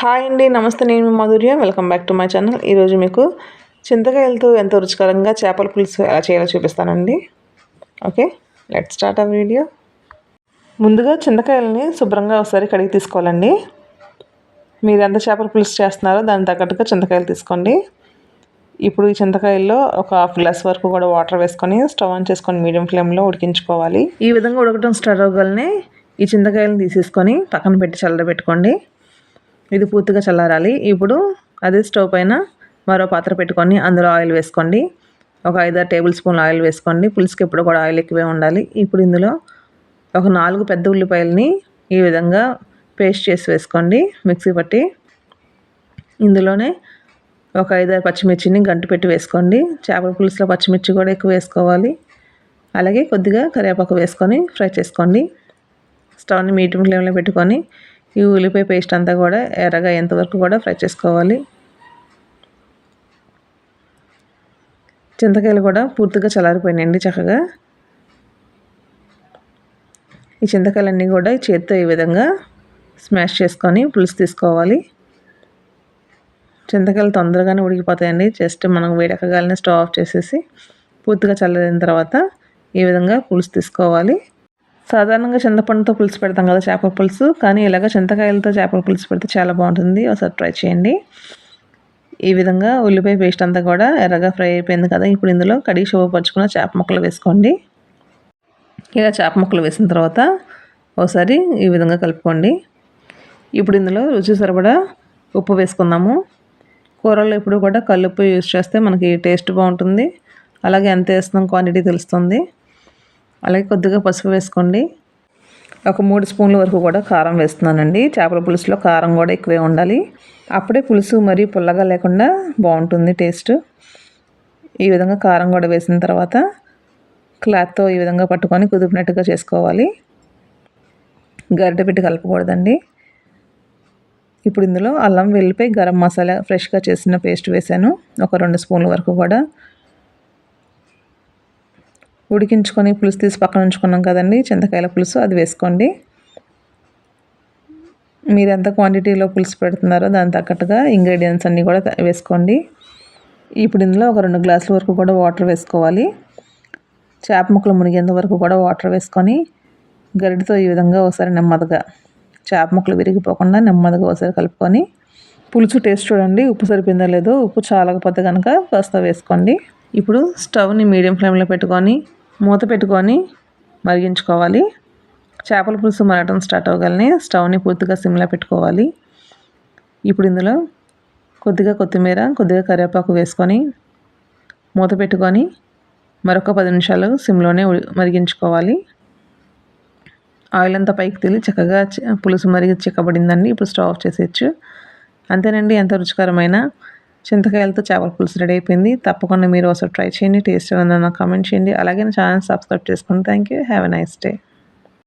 Hi అండి నమస్తే నేను Madhurya. Welcome back to my channel ఈరోజు మీకు చింతకాయలతో ఎంతో రుచికరంగా చేపల పులుసు ఎలా చేయాలో చూపిస్తానండి. Okay let start the video ముందుగా చింతకాయలని శుభ్రంగా ఒకసారి కడిగి తీసుకోవాలండి. మీరు ఎంత చేపల పులుసు చేస్తున్నారో దానికి తగ్గట్టుగా చింతకాయలు తీసుకోండి. ఇప్పుడు ఈ చింతకాయల్లో ఒక హాఫ్ గ్లాస్ వరకు కూడా వాటర్ వేసుకొని స్టవ్ ఆన్ చేసుకొని మీడియం ఫ్లేమ్లో ఉడికించుకోవాలి. ఈ విధంగా ఉడకటం స్టార్ట్ అవ్వగానే ఈ చింతకాయలను తీసేసుకొని పక్కన పెట్టి చల్లబెట్టుకోండి ఇది పూర్తిగా చల్లారాలి. ఇప్పుడు అదే స్టవ్ పైన మరో పాత్ర పెట్టుకొని అందులో ఆయిల్ వేసుకోండి. ఒక ఐదారు టేబుల్ స్పూన్ ఆయిల్ వేసుకోండి. పులుసుకి ఎప్పుడు కూడా ఆయిల్ ఎక్కువే ఉండాలి. ఇప్పుడు ఇందులో ఒక నాలుగు పెద్ద ఉల్లిపాయలని ఈ విధంగా పేస్ట్ చేసి వేసుకోండి. మిక్సీ పట్టి ఇందులోనే ఒక ఐదారు పచ్చిమిర్చిని గంటు పెట్టి వేసుకోండి. చేపల పులుసులో పచ్చిమిర్చి కూడా ఎక్కువ వేసుకోవాలి. అలాగే కొద్దిగా కరివేపాకు వేసుకొని ఫ్రై చేసుకోండి. స్టవ్ని మీడియం ఫ్లేమ్లో పెట్టుకొని ఈ ఉల్లిపాయ పేస్ట్ అంతా కూడా ఎర్రగా ఎంతవరకు కూడా ఫ్రై చేసుకోవాలి. చింతకాయలు కూడా పూర్తిగా చల్లారిపోయినాయండి చక్కగా. ఈ చింతకాయలన్నీ కూడా చేతితో ఈ విధంగా స్మాష్ చేసుకొని పులుసు తీసుకోవాలి. చింతకాయలు తొందరగానే ఉడికిపోతాయండి. జస్ట్ మనం వేడెక్కగానే స్టవ్ ఆఫ్ చేసేసి పూర్తిగా చల్లారిన తర్వాత ఈ విధంగా పులుసు తీసుకోవాలి. సాధారణంగా చింతపండుతో పులుసు పెడతాం కదా చేపల పులుసు. కానీ ఇలాగ చింతకాయలతో చేపల పులుసు పెడితే చాలా బాగుంటుంది. ఒకసారి ట్రై చేయండి. ఈ విధంగా ఉల్లిపాయ పేస్ట్ అంతా కూడా ఎర్రగా ఫ్రై అయిపోయింది కదా ఇప్పుడు ఇందులో కడిగి శుభపరుచుకున్న చేప ముక్కలు వేసుకోండి. ఇలా చేప ముక్కలు వేసిన తర్వాత ఒకసారి ఈ విధంగా కలుపుకోండి. ఇప్పుడు ఇందులో రుచి సరిపడా ఉప్పు వేసుకుందాము. కూరల్లో ఇప్పుడు కూడా కల్లుప్పు యూజ్ చేస్తే మనకి టేస్ట్ బాగుంటుంది. అలాగే ఎంత వేస్తున్నాం క్వాంటిటీ తెలుస్తుంది. అలాగే కొద్దిగా పసుపు వేసుకోండి. ఒక మూడు స్పూన్ల వరకు కూడా కారం వేస్తున్నానండి. చేపల పులుసులో కారం కూడా ఎక్కువే ఉండాలి. అప్పుడే పులుసు మరియు పుల్లగా లేకుండా బాగుంటుంది టేస్ట్. ఈ విధంగా కారం కూడా వేసిన తర్వాత క్లాత్తో ఈ విధంగా పట్టుకొని కుదిపినట్టుగా చేసుకోవాలి. గరిటె పెట్టి కలపకూడదండి. ఇప్పుడు ఇందులో అల్లం వెళ్ళిపోయి గరం మసాలా ఫ్రెష్గా చేసిన పేస్ట్ వేసాను ఒక రెండు స్పూన్ల వరకు కూడా ఉడికించుకొని పులుసు తీసి పక్కన ఉంచుకున్నాం కదండి చింతకాయల పులుసు అది వేసుకోండి. మీరు ఎంత క్వాంటిటీలో పులుసు పెడుతున్నారో దాని తగ్గట్టుగా ఇంగ్రీడియంట్స్ అన్నీ కూడా వేసుకోండి. ఇప్పుడు ఇందులో ఒక రెండు గ్లాసుల వరకు కూడా వాటర్ వేసుకోవాలి. చేప ముక్కలు మునిగేంత వరకు కూడా వాటర్ వేసుకొని గరిటితో ఈ విధంగా ఒకసారి నెమ్మదిగా చేప ముక్కలు విరిగిపోకుండా నెమ్మదిగా ఒకసారి కలుపుకొని పులుసు టేస్ట్ చూడండి ఉప్పు సరిపోయిందో లేదో ఉప్పు చాలకపోతే కనుక కాస్త వేసుకోండి. ఇప్పుడు స్టవ్ని మీడియం ఫ్లేమ్లో పెట్టుకొని మూత పెట్టుకొని మరిగించుకోవాలి. చేపల పులుసు మరగటం స్టార్ట్ అవ్వగలనే స్టవ్ని పూర్తిగా సిమ్లో పెట్టుకోవాలి. ఇప్పుడు ఇందులో కొద్దిగా కొత్తిమీర కొద్దిగా కరివేపాకు వేసుకొని మూత పెట్టుకొని మరొక పది నిమిషాలు సిమ్లోనే మరిగించుకోవాలి. ఆయిల్ అంతా పైకి తేలి చక్కగా పులుసు మరిగి చిక్కబడిందండి. ఇప్పుడు స్టవ్ ఆఫ్ చేసేయచ్చు. అంతేనండి ఎంత రుచికరమైన చింతకాయలతో చేపల పులుసు రెడీ అయిపోయింది. తప్పకుండా మీరు ఒకసారి ట్రై చేయండి. టేస్ట్ ఏమన్నా కామెంట్ చేయండి. అలాగే నా ఛానల్ సబ్స్క్రైబ్ చేసుకోండి thank you have a nice day.